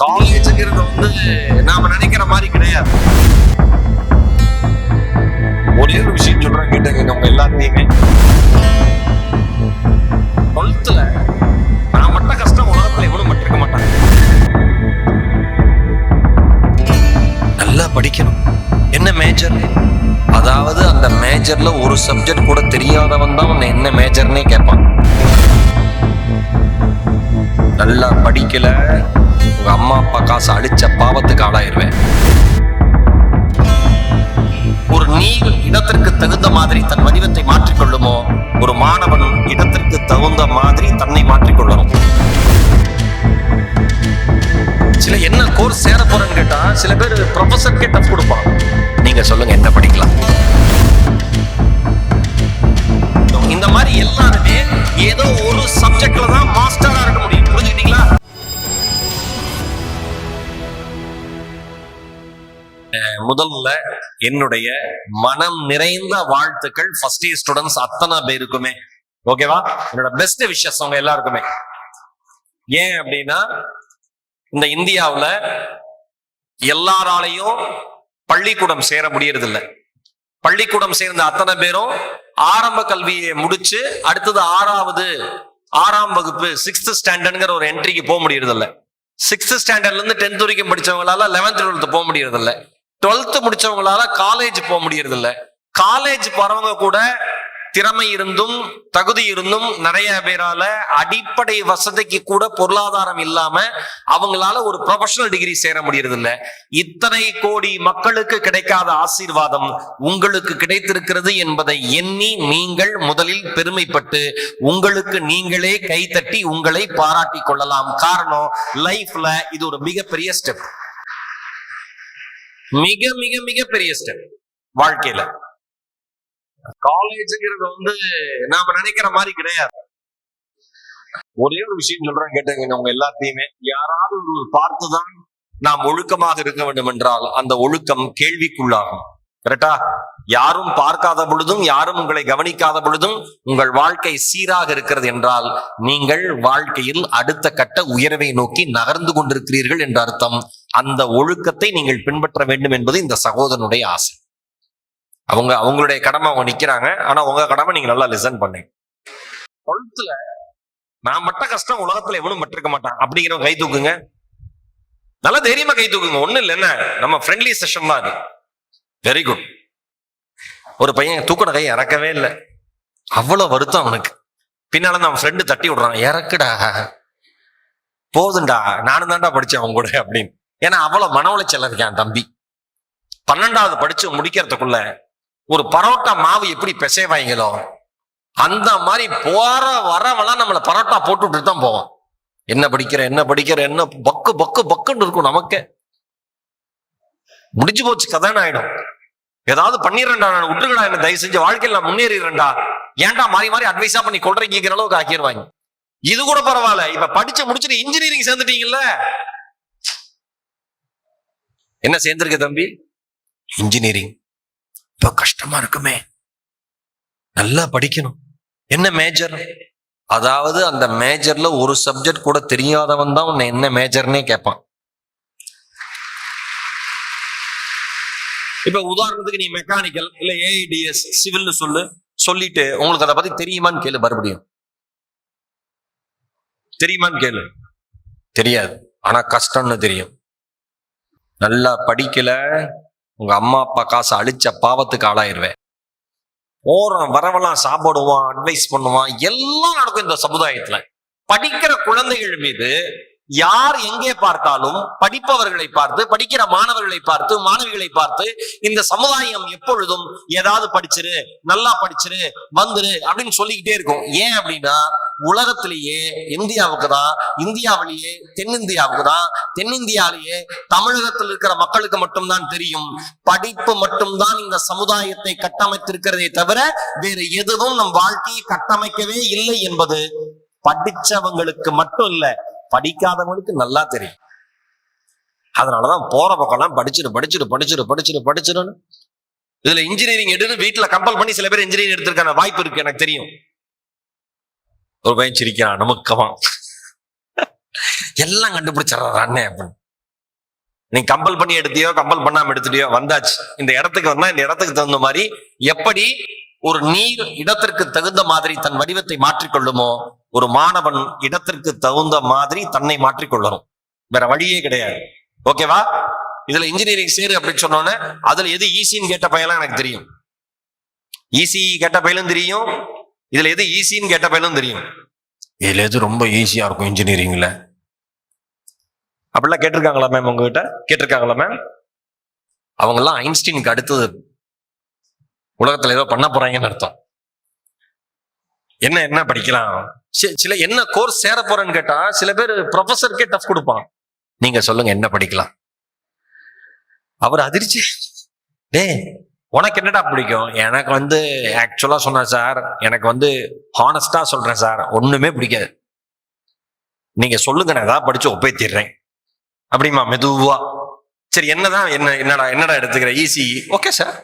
காலேஜுங்கிறது வந்து நாம நினைக்கிற மாதிரி கிடையாது. ஒரே ஒரு விஷயம் சொல்றேன் கேட்டேங்க நம்ம எல்லாத்தையுமே. டுவெல்த்ல நான் மட்டும் கஷ்டம் உலகத்துல எவ்வளவு பட்டிருக்க மாட்டாங்க. நல்லா படிக்கணும். என்ன மேஜர் அதாவது அந்த மேஜர்ல ஒரு சப்ஜெக்ட் கூட தெரியாதவன் தான் என்ன மேஜர்னே கேட்பான். நல்லா படிக்கல உங்க அம்மா அப்பா காசு அழிச்ச பாவத்துக்கு ஆளாயிருவேன். ஒரு நீர் இடத்திற்கு தகுந்த மாதிரி தன் வடிவத்தை மாற்றிக்கொள்ளுமோ? ஒரு மாணவன் இடத்திற்கு தகுந்த மாதிரி தன்னை மாற்றிக்கொள்ளணும். சில என்ன கோர்ஸ் சேர போறேன்னு கேட்டா சில பேர் ப்ரொஃபசர் கிட்ட கொடுப்பான். நீங்க சொல்லுங்க என்ன படிக்கலாம்? முதல்ல என்னுடைய மனம் நிறைந்த வாழ்த்துக்கள் ஃபர்ஸ்ட் இயர் ஸ்டூடெண்ட்ஸ் அத்தனை பேருக்குமே. ஓகேவா என்னோட பெஸ்ட் விஷஸ் அவங்க எல்லாருக்குமே. ஏன் அப்படின்னா இந்த இந்தியாவுல எல்லாராலையும் பள்ளிக்கூடம் சேர முடியறதில்ல. பள்ளிக்கூடம் சேர்ந்த அத்தனை பேரும் ஆரம்ப கல்வியை முடிச்சு அடுத்தது ஆறாவது ஆறாம் வகுப்பு சிக்ஸ்த் ஸ்டாண்டர்ட்ங்கிற ஒரு என்ட்ரிக்கு போக முடியறதில்ல. சிக்ஸ்த் ஸ்டாண்டர்ட்ல இருந்து டென்த் வரைக்கும் படிச்சவங்களால லெவன்த் டுவெல்த் போக முடியறதில்ல. டுவெல்த்து முடிச்சவங்களால காலேஜ் போக முடியறதில்ல. காலேஜ் போறவங்க கூட திறமை இருந்தும் தகுதி இருந்தும் நிறைய பேரால அடிப்படை வசதிக்கு கூட பொருளாதாரம் இல்லாம அவங்களால ஒரு ப்ரொஃபஷனல் டிகிரி சேர முடியறதில்ல. இத்தனை கோடி மக்களுக்கு கிடைக்காத ஆசீர்வாதம் உங்களுக்கு கிடைத்திருக்கிறது என்பதை எண்ணி நீங்கள் முதலில் பெருமைப்பட்டு உங்களுக்கு நீங்களே கைத்தட்டி உங்களை பாராட்டி கொள்ளலாம். காரணம் லைஃப்ல இது ஒரு மிகப்பெரிய ஸ்டெப் மிக மிக மிக பெரிய ஸ்டெப் வாழ்க்கையில. காலேஜுங்கிறது வந்து நாம நினைக்கிற மாதிரி கிடையாது. ஒரே ஒரு விஷயம் சொல்றேன் கேட்டுங்க உங்க எல்லாத்தையுமே. யாராவது ஒரு பார்த்துதான் நாம் ஒழுக்கமாக இருக்க வேண்டும் என்றால் அந்த ஒழுக்கம் கேள்விக்குள்ளாகும். கரெக்டா யாரும் பார்க்காத பொழுதும் யாரும் உங்களை கவனிக்காத பொழுதும் உங்கள் வாழ்க்கை சீராக இருக்கிறது என்றால் நீங்கள் வாழ்க்கையில் அடுத்த கட்ட உயர்வை நோக்கி நகர்ந்து கொண்டிருக்கிறீர்கள் என்ற அர்த்தம். அந்த ஒழுக்கத்தை நீங்கள் பின்பற்ற வேண்டும் என்பது இந்த சகோதரனுடைய ஆசை. அவங்க அவங்களுடைய கடமை அவங்க நிக்கிறாங்க. ஆனா உங்க கடமை நீங்க நல்லா லிசன் பண்ணுங்க டுவெல்த்ல நான் மட்ட கஷ்டம் உலகத்துல எவனும் பட்டிருக்க மாட்டான். அப்படிங்கிறவங்க கை தூக்குங்க. நல்லா தைரியமா கை தூக்குங்க. ஒண்ணு இல்ல என்ன? நம்ம ஃப்ரெண்ட்லி செஷன் தான் அது. வெரி குட் ஒரு பையன் தூக்கின கை இறக்கவே இல்லை. அவ்வளவு வருத்தம் அவனுக்கு. பின்னால நம்ம ஃப்ரெண்டு தட்டி விடுறான். இறக்குடா. போதுண்டா நானும் தான்டா படிச்சேன் அவன் கூட அப்படின்னு. ஏன்னா அவ்வளவு மன உளைச்சல் இருக்கான் தம்பி. பன்னெண்டாவது படிச்சு முடிக்கிறதுக்குள்ள ஒரு பரோட்டா மாவு எப்படி பிசைவாங்களோ அந்த மாதிரி போற வரவெல்லாம் நம்மள பரோட்டா போட்டுட்டு தான் போவோம் என்ன படிக்கிற என்ன படிக்கிற என்ன பக்கு பக்கு பக்குன்னு இருக்கும் நமக்கு. முடிஞ்சு போச்சு கதைன்னு ஆயிடும். ஏதாவது பண்ணிடுறேன்டா நான் விட்டுருக்கடா என்ன தயவு செஞ்சு வாழ்க்கையில் நான் முன்னேறிடுறேன்டா. ஏன்டா மாறி மாறி அட்வைஸா பண்ணி கொள்றீங்கிற அளவுக்கு ஆக்கிடுவாங்க. இது கூட பரவாயில்ல. இப்ப படிச்சு முடிச்சுட்டு இன்ஜினியரிங் சேர்ந்துட்டீங்கல்ல? என்ன சேர்ந்திருக்க தம்பி? இன்ஜினியரிங் இப்ப கஷ்டமா இருக்குமே. நல்லா படிக்கணும். என்ன மேஜர் அதாவது அந்த மேஜர்ல ஒரு சப்ஜெக்ட் கூட தெரியாதவன் தான் உன்னை என்ன மேஜர்னே கேட்பான் இப்ப உதாரணத்துக்கு நீ மெக்கானிக்கல் இல்ல ஏஐடிஎஸ் சிவில்னு சொல்லு. சொல்லிட்டு உங்களுக்கு அதை பத்தி தெரியுமான்னு கேளு மறுபடியும். தெரியுமான்னு கேளு. தெரியாது. ஆனா கஷ்டம்னு தெரியும். நல்லா படிக்கல உங்க அம்மா அப்பா காசு அழிச்ச பாவத்துக்கு ஆளாயிருவேன். ஓரம் வரவெல்லாம் சாப்பிடுவான் அட்வைஸ் பண்ணுவான் எல்லாம் நடக்கும் இந்த சமுதாயத்துல. படிக்கிற குழந்தைகள் மீது யார் எங்கே பார்த்தாலும் படிப்பவர்களை பார்த்து படிக்கிற மாணவர்களை பார்த்து மாணவிகளை பார்த்து இந்த சமுதாயம் எப்பொழுதும் ஏதாவது படிச்சிரு நல்லா படிச்சிரு வந்துரு அப்படின்னு சொல்லிக்கிட்டே இருக்கும். ஏன் அப்படின்னா உலகத்திலேயே இந்தியாவுக்கு தான் இந்தியாவிலேயே தென்னிந்தியாவுக்கு தான் தென்னிந்தியாவிலேயே தமிழகத்தில் இருக்கிற மக்களுக்கு மட்டும்தான் தெரியும். படிப்பு மட்டும்தான் இந்த சமுதாயத்தை கட்டமைத்திருக்கிறதே தவிர வேறு எதுவும் நம் வாழ்க்கையை கட்டமைக்கவே இல்லை என்பது படிச்சவங்களுக்கு மட்டும் இல்ல படிக்காதவங்களுக்கு நல்லா தெரியும். அதனாலதான் போற பக்கம்லாம் படிச்சிரு படிச்சிரு படிச்சிரு படிச்சிரு படிச்சிருன்னு. இதுல இன்ஜினியரிங் எடுத்து வீட்டுல கம்பல் பண்ணி சில பேர் இன்ஜினியரிங் எடுத்திருக்கான வாய்ப்பு இருக்கு எனக்கு தெரியும். ஒரு பையன் சிரிக்கிறான் நமக்கவன் எல்லாம் கண்டுபிடிச்சிடறான் அண்ணே அப்படின்னு நீ கம்பல் பண்ணி எடுத்தியோ கம்பல் பண்ணாம எடுத்துட்டியோ வந்தாச்சு. இந்த இடத்துக்கு வந்தா இந்த இடத்துக்கு தகுந்த மாதிரி எப்படி ஒரு நீர் இடத்திற்கு தகுந்த மாதிரி தன் வடிவத்தை மாற்றிக்கொள்ளுமோ ஒரு மாணவன் இடத்திற்கு தகுந்த மாதிரி தன்னை மாற்றிக்கொள்ளணும். வேற வழியே கிடையாது. ஓகேவா இதுல இன்ஜினியரிங் சேரு அப்படின்னு சொன்னோன்னே அதுல எது ஈஸின்னு கேட்ட பையன்லாம் எனக்கு தெரியும். ஈஸி கேட்ட பையனும் தெரியும். இதுல எது ஈஸின்னு கேட்ட பையனும் தெரியும். இதுல எது ரொம்ப ஈஸியா இருக்கும் இன்ஜினியரிங்ல அப்படிலாம் கேட்டிருக்காங்களா மேம் உங்ககிட்ட? கேட்டிருக்காங்களா மேம் அவங்கெல்லாம் ஐன்ஸ்டீனுக்கு அடுத்தது உலகத்துல ஏதோ பண்ண போறாங்கன்னு அர்த்தம். என்ன என்ன படிக்கலாம்? சில என்ன கோர்ஸ் சேர போறேன்னு கேட்டா சில பேர் ப்ரொஃபஸருக்கே டஃப் கொடுப்பான். நீங்க சொல்லுங்க என்ன படிக்கலாம்? அவர் அதிர்ச்சி. டே உனக்கு என்னடா பிடிக்கும்? எனக்கு வந்து ஆக்சுவலாக சொன்னேன் சார். எனக்கு வந்து ஹானஸ்டாக சொல்கிறேன் சார். ஒன்றுமே பிடிக்காது. நீங்கள் சொல்லுங்க நான் ஏதாவது படித்து ஒப்பேத்திடுறேன். அப்படிமா மெதுவா. சரி என்னதான் என்ன என்னடா என்னடா எடுத்துக்கிற? ஈசி ஓகே சார்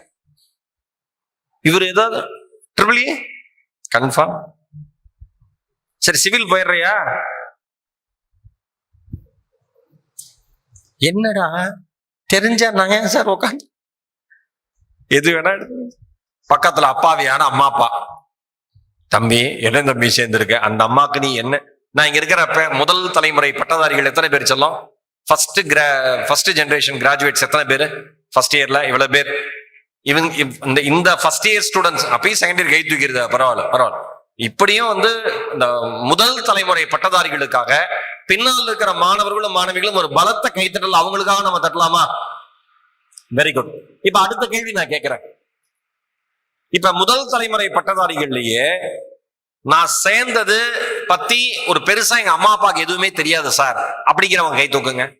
இவர் ஏதாவது? ட்ரிபிள் இ கன்ஃபார்ம் சரி சிவில் போயிடுறியா? என்னடா? தெரிஞ்சா நான் ஏன் சார் உட்காந்து எது வேணா பக்கத்துல அப்பாவியான அம்மா அப்பா. தம்பி என்ன தம்பி சேர்ந்திருக்க? அந்த அம்மாக்கு நீ என்ன? நான் இங்க இருக்கிறப்ப முதல் தலைமுறை பட்டதாரிகள் எத்தனை பேர் சொல்லும்? ஃபர்ஸ்ட் கிரா ஃபர்ஸ்ட் ஜென்ரேஷன் கிராஜுவேட்ஸ் எத்தனை பேர்? ஃபர்ஸ்ட் இயர்ல இவ்வளவு பேர். இவங்க இவ்- இந்த இந்த ஃபர்ஸ்ட் இயர் ஸ்டூடெண்ட்ஸ் அப்பயும் செகண்ட் இயர் கை தூக்கிடுதா. பரவாயில்ல பரவாயில்ல. இப்படியும் வந்து இந்த முதல் தலைமுறை பட்டதாரிகளுக்காக பின்னால் இருக்கிற மாணவர்களும் மாணவிகளும் ஒரு பலத்த கைத்தட்டல் அவங்களுக்காக நம்ம தட்டலாமா? வெரி குட் இப்ப அடுத்த கேள்வி நான் கேட்கிறேன். இப்ப முதல் தலைமுறை பட்டதாரிகள்லயே நான் சேர்ந்தது பத்தி ஒரு பெருசா எங்க அம்மா அப்பாவுக்கு எதுவுமே தெரியாது சார். அப்படிங்கிறவங்க கை தூக்குங்க.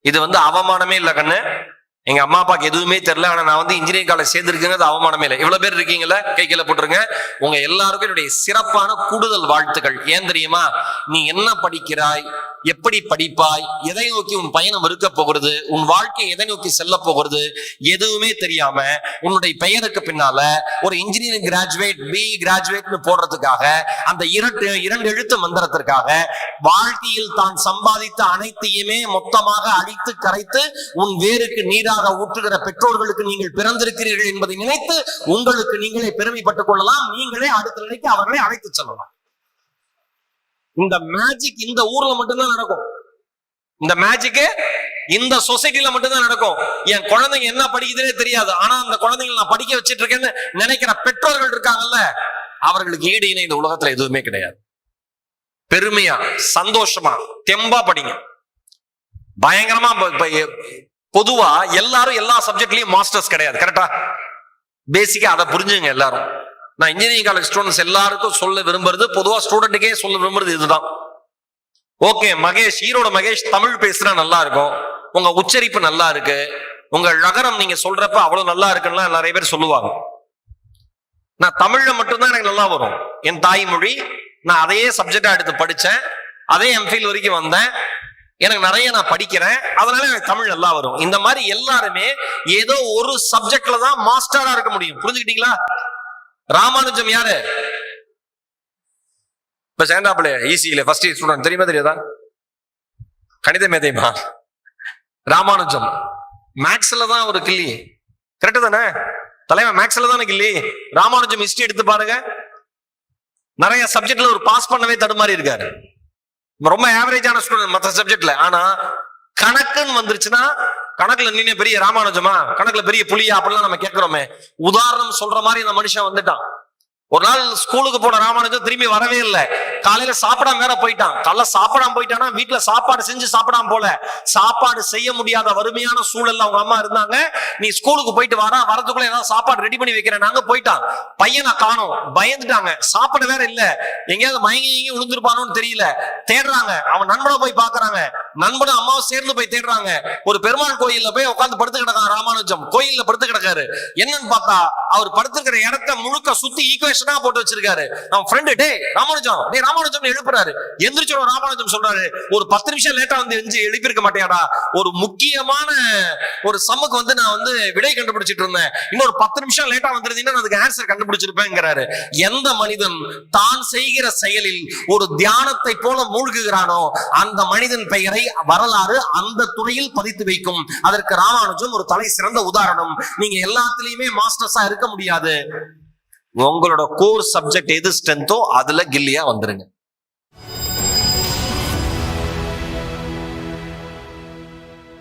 இது வந்து அவமானமே இல்லை கண்ணு. எங்க அம்மா அப்பாவுக்கு எதுவுமே தெரியல. ஆனா நான் வந்து இன்ஜினியரிங் காலேஜ் சேர்ந்திருக்குங்கிறது அவமானமே இல்லை. இவ்வளவு பேர் இருக்கீங்களா கை கீழே போட்டுருங்க. உங்க எல்லாருக்கும் என்னுடைய சிறப்பான கூடுதல் வாழ்த்துக்கள். ஏன் தெரியுமா? நீ என்ன படிக்கிறாய்? எப்படி படிப்பாய்? எதை நோக்கி உன் பயணம் இருக்க போகிறது? உன் வாழ்க்கை எதை நோக்கி செல்ல போகிறது? எதுவுமே தெரியாம உன்னுடைய பெயருக்கு பின்னால ஒரு இன்ஜினியரிங் கிராஜுவேட் பி கிராஜுவேட்னு போடுறதுக்காக அந்த இரண்டு இரண்டு எழுத்து மந்திரத்திற்காக வாழ்க்கையில் தான் சம்பாதித்த அனைத்தையுமே மொத்தமாக அழித்து கரைத்து உன் வேருக்கு நீராக ஊற்றுகிற பெற்றோர்களுக்கு நீங்கள் பிறந்திருக்கிறீர்கள் என்பதை நினைத்து உங்களுக்கு நீங்களே பெருமைப்பட்டுக் கொள்ளலாம். நீங்களே அடுத்த நிலைக்கு அவர்களை அழைத்து செல்லலாம். இந்த மேஜிக் இந்த ஊர்ல மட்டும்தான் நடக்கும். இந்த மேஜிக்கு இந்த சொசைட்டில மட்டும்தான் நடக்கும். என் குழந்தைங்க என்ன படிக்குதுன்னே தெரியாது. ஆனா அந்த குழந்தைங்களை நான் படிக்க வச்சிட்டு இருக்கேன்னு நினைக்கிற பெற்றோர்கள் இருக்காங்கல்ல அவர்களுக்கு ஈடு இணை இந்த உலகத்துல எதுவுமே கிடையாது. பெருமையா சந்தோஷமா தெம்பா படிங்க. பயங்கரமா பொதுவா எல்லாரும் எல்லா சப்ஜெக்ட்லயும் மாஸ்டர்ஸ் கிடையாது. கரெக்டா பேசிக்கா அதை புரிஞ்சுங்க எல்லாரும். நான் இன்ஜினியரிங் காலேஜ் ஸ்டூடெண்ட்ஸ் எல்லாருக்கும் சொல்ல விரும்புறது பொதுவா ஸ்டூடெண்ட்டுக்கே சொல்ல விரும்புறது இதுதான். ஓகே மகேஷ் ஈரோட மகேஷ் தமிழ் பேசுனா நல்லா இருக்கும். உங்க உச்சரிப்பு நல்லா இருக்கு. உங்க நகரம் நீங்க சொல்றப்ப அவ்வளவு நல்லா இருக்குன்னு நிறைய பேர் சொல்லுவாங்க. நான் தமிழ்ல மட்டும்தான் எனக்கு நல்லா வரும். என் தாய்மொழி நான் அதையே சப்ஜெக்டா எடுத்து படிச்சேன். அதே எம்ஃபில் வரைக்கும் வந்தேன். எனக்கு நிறைய நான் படிக்கிறேன். அதனால எனக்கு தமிழ் நல்லா வரும். இந்த மாதிரி எல்லாருமே ஏதோ ஒரு சப்ஜெக்ட்ல தான் மாஸ்டரா இருக்க முடியும். புரிஞ்சுக்கிட்டீங்களா? ராமானுஜம் யாரு? இப்ப சேர்ந்தாப்புல ஈசியில ஃபர்ஸ்ட் இயர் ஸ்டூடெண்ட் தெரியுமா தெரியாதா? கணித மேதைமா ராமானுஜம். மேக்ஸ்ல தான் ஒரு கிள்ளி கரெக்ட் தானே? தலைவன் மேக்ஸ்ல தானே கிள்ளி ராமானுஜம் ஹிஸ்டரி எடுத்து பாருங்க. நிறைய சப்ஜெக்ட்ல ஒரு பாஸ் பண்ணவே தடுமாறி இருக்காரு. ரொம்ப ஆவரேஜான ஸ்டூடெண்ட் மற்ற சப்ஜெக்ட்ல ஆனா கணக்குன்னு வந்துருச்சுன்னா கணக்குல நீனே பெரிய ராமானுஜமா கணக்குல பெரிய புலியா அப்படிலாம் நம்ம கேட்கிறோமே. உதாரணம் சொல்ற மாதிரி அந்த மனுஷன் வந்துட்டான். ஒரு நாள் ஸ்கூலுக்கு போன ராமானுஜம் திரும்பி வரவே இல்லை. காலையில சாப்பிடாம வேற போயிட்டான். காலைல சாப்பிடாம போயிட்டானா வீட்டுல சாப்பாடு செஞ்சு சாப்பிடாம போல. சாப்பாடு செய்ய முடியாத வறுமையான சூழல்ல அவங்க அம்மா இருந்தாங்க. நீ ஸ்கூலுக்கு போயிட்டு வரா வரதுக்குள்ள ஏதாவது சாப்பாடு ரெடி பண்ணி வைக்கிறேன். நாங்க போயிட்டான் பையனை காணோம். பயந்துட்டாங்க. சாப்பாடு வேற இல்ல. எங்கேயாவது மயங்கி விழுந்துருப்பானோன்னு விழுந்திருப்பானோன்னு தெரியல. தேடுறாங்க. அவன் நண்பனை போய் பாக்குறாங்க நண்பனும் அம்மாவும் சேர்ந்து போய் தேடுறாங்க. ஒரு பெருமாள் கோயில்ல போய் உட்காந்து படுத்து கிடக்கான் ராமானுஜம். கோயில்ல படுத்து கிடக்காரு. என்னன்னு பார்த்தா அவர் படுத்துக்கிற இடத்த முழுக்க சுத்தி ஈக்குவேஷனா போட்டு வச்சிருக்காரு. நம்ம ஃப்ரெண்டு டே ராமானுஜம். டேய் ராமானுஜம் எழுப்புறாரு. எந்திரிச்சோட ராமானுஜம் சொல்றாரு ஒரு பத்து நிமிஷம் லேட்டா வந்து எஞ்சி எழுப்பியிருக்க மாட்டேடா ஒரு முக்கியமான ஒரு சம்முக்கு வந்து நான் வந்து விடை கண்டுபிடிச்சிட்டு இருந்தேன். இன்னொரு பத்து நிமிஷம் லேட்டா வந்திருந்தீங்கன்னா அதுக்கு ஆன்சர் கண்டுபிடிச்சிருப்பேங்கிறாரு. எந்த மனிதன் தான் செய்கிற செயலில் ஒரு தியானத்தை போல மூழ்குகிறானோ அந்த மனிதன் பெயரை வரலாறு அந்த துறையில் பதித்து வைக்கும். அதற்கு ராமானுஜம் ஒரு தலை சிறந்த உதாரணம். நீங்க எல்லாத்துலயுமே மாஸ்டர்ஸா இருக்க முடியாது. உங்களோட கோர் சப்ஜெக்ட் எது ஸ்ட்ரென்த்தோ அதுல கில்லியா வந்துருங்க.